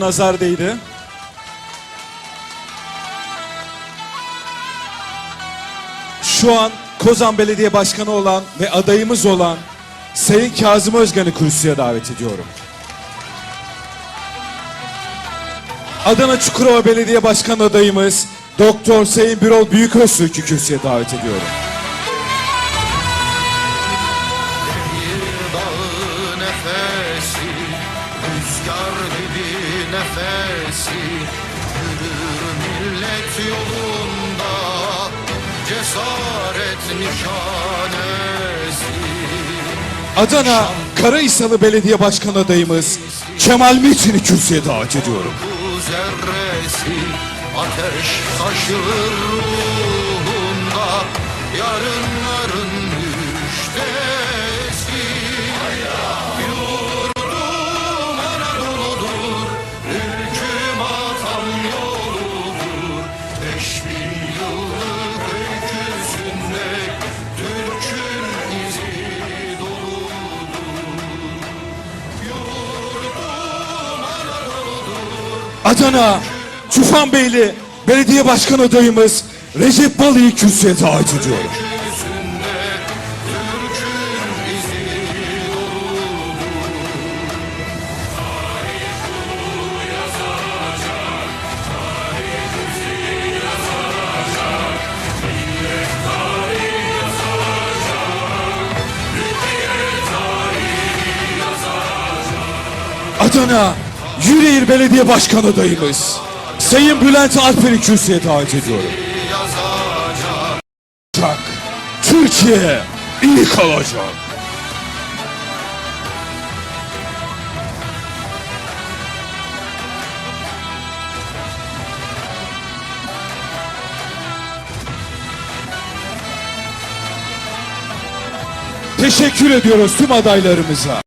nazar değdi. Şu an Kozan Belediye Başkanı olan ve adayımız olan Sayın Kazım Özgan'ı kürsüye davet ediyorum. Adana Çukurova Belediye Başkanı adayımız Doktor Sayın Birol Büyüköztürk'ü kürsüye davet ediyorum. Rüzgar gibi nefesi Yürür millet yolunda. Cesaret nişanesi. Adana Karahisalı Belediye Başkanı adayımız Kemal Metin'i kürsüye davet ediyorum. Zerresi Ateş taşır ruhunda. Yarınların Adana Tufanbeyli Belediye Başkanı adayımız Recep Balı'yı kürsüye davet ediyorum. Adana Yüreğir Belediye Başkanı adayımız Sayın Bülent Alper'i kürsüye davet ediyorum. Türkiye iyi kalacak. Teşekkür ediyoruz tüm adaylarımıza.